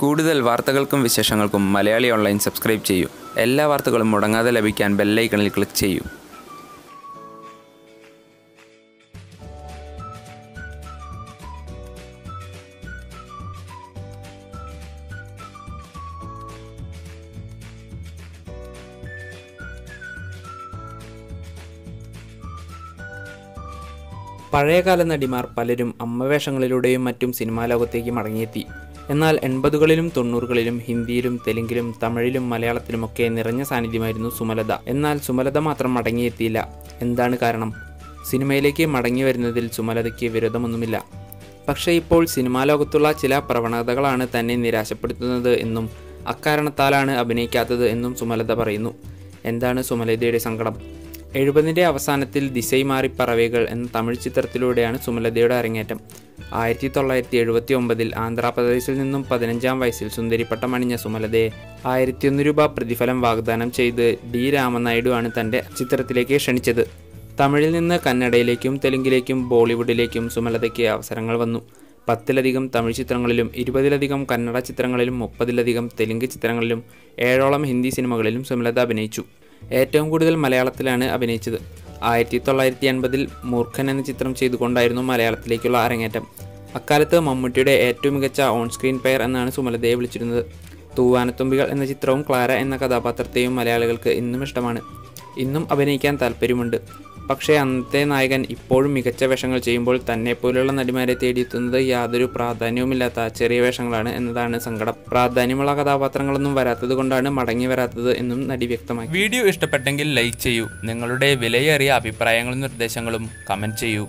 കൂടുതൽ വാർത്തകൾക്കും വിശേഷങ്ങൾക്കും Malayali online subscribe ചെയ്യൂ. എല്ലാ വാർത്തകളും മുടങ്ങാതെ ലഭിക്കാൻ ബെല്ലൈക്കണിൽ ക്ലിക്ക് ചെയ്യൂ. പഴയകാല നടിമാർ പലരും അമ്മവേഷങ്ങളിലൂടെയും മറ്റും സിനിമാ ലോകത്തേക്ക് മടങ്ങിയെത്തി. എന്നാൽ എൺപതുകളിലും തൊണ്ണൂറുകളിലും ഹിന്ദിയിലും തെലുങ്കിലും തമിഴിലും മലയാളത്തിലുമൊക്കെ നിറഞ്ഞ സാന്നിധ്യമായിരുന്നു സുമലത. എന്നാൽ സുമലത മാത്രം മടങ്ങിയെത്തിയില്ല. എന്താണ് കാരണം? സിനിമയിലേക്ക് മടങ്ങി വരുന്നതിൽ സുമലതയ്ക്ക് വിരോധമൊന്നുമില്ല. പക്ഷേ ഇപ്പോൾ സിനിമാ ലോകത്തുള്ള ചില പ്രവണതകളാണ് തന്നെ നിരാശപ്പെടുത്തുന്നത് എന്നും അക്കാരണത്താലാണ് അഭിനയിക്കാത്തത് എന്നും സുമലത പറയുന്നു. എന്താണ് സുമലതയുടെ സങ്കടം? എഴുപതിന്റെ അവസാനത്തിൽ ദിശൈ മാറി പറവകൾ എന്ന തമിഴ് ചിത്രത്തിലൂടെയാണ് സുമലതയുടെ അരങ്ങേറ്റം. ആയിരത്തി തൊള്ളായിരത്തി എഴുപത്തി ഒമ്പതിൽ ആന്ധ്രാപ്രദേശിൽ നിന്നും പതിനഞ്ചാം വയസ്സിൽ സുന്ദരിപ്പട്ടം അണിഞ്ഞ സുമലതയെ ആയിരത്തിയൊന്ന് രൂപ പ്രതിഫലം വാഗ്ദാനം ചെയ്ത് ഡി രാമനായിഡു ആണ് തന്റെ ചിത്രത്തിലേക്ക് ക്ഷണിച്ചത്. തമിഴിൽ നിന്ന് കന്നഡയിലേക്കും തെലുങ്കിലേക്കും ബോളിവുഡിലേക്കും സുമലതയ്ക്ക് അവസരങ്ങൾ വന്നു. പത്തിലധികം തമിഴ് ചിത്രങ്ങളിലും ഇരുപതിലധികം കന്നഡ ചിത്രങ്ങളിലും മുപ്പതിലധികം തെലുങ്ക് ചിത്രങ്ങളിലും ഏഴോളം ഹിന്ദി സിനിമകളിലും സുമലത അഭിനയിച്ചു. ഏറ്റവും കൂടുതൽ മലയാളത്തിലാണ് അഭിനയിച്ചത്. ആയിരത്തി തൊള്ളായിരത്തി എൺപതിൽ മൂർഖൻ എന്ന ചിത്രം ചെയ്തുകൊണ്ടായിരുന്നു മലയാളത്തിലേക്കുള്ള അരങ്ങേറ്റം. അക്കാലത്ത് മമ്മൂട്ടിയുടെ ഏറ്റവും മികച്ച ഓൺ സ്ക്രീൻ പെയർ എന്നാണ് സുമലതയെ വിളിച്ചിരുന്നത്. തൂവാനത്തുമ്പികൾ എന്ന ചിത്രവും ക്ലാര എന്ന കഥാപാത്രത്തെയും മലയാളികൾക്ക് ഇന്നും ഇഷ്ടമാണ്. ഇന്നും അഭിനയിക്കാൻ താല്പര്യമുണ്ട്. പക്ഷേ അന്നത്തെ നായകൻ ഇപ്പോഴും മികച്ച വേഷങ്ങൾ ചെയ്യുമ്പോൾ തന്നെ പോലുള്ള നടിമാരെ തേടിയെത്തുന്നത് യാതൊരു പ്രാധാന്യവുമില്ലാത്ത ചെറിയ വേഷങ്ങളാണ് എന്നതാണ് സങ്കടം. പ്രാധാന്യമുള്ള കഥാപാത്രങ്ങളൊന്നും വരാത്തത് കൊണ്ടാണ് മടങ്ങി വരാത്തത് എന്നും നടി വ്യക്തമാക്കി. വീഡിയോ ഇഷ്ടപ്പെട്ടെങ്കിൽ ലൈക്ക് ചെയ്യൂ. നിങ്ങളുടെ വിലയേറിയ അഭിപ്രായങ്ങളും നിർദ്ദേശങ്ങളും കമന്റ് ചെയ്യൂ.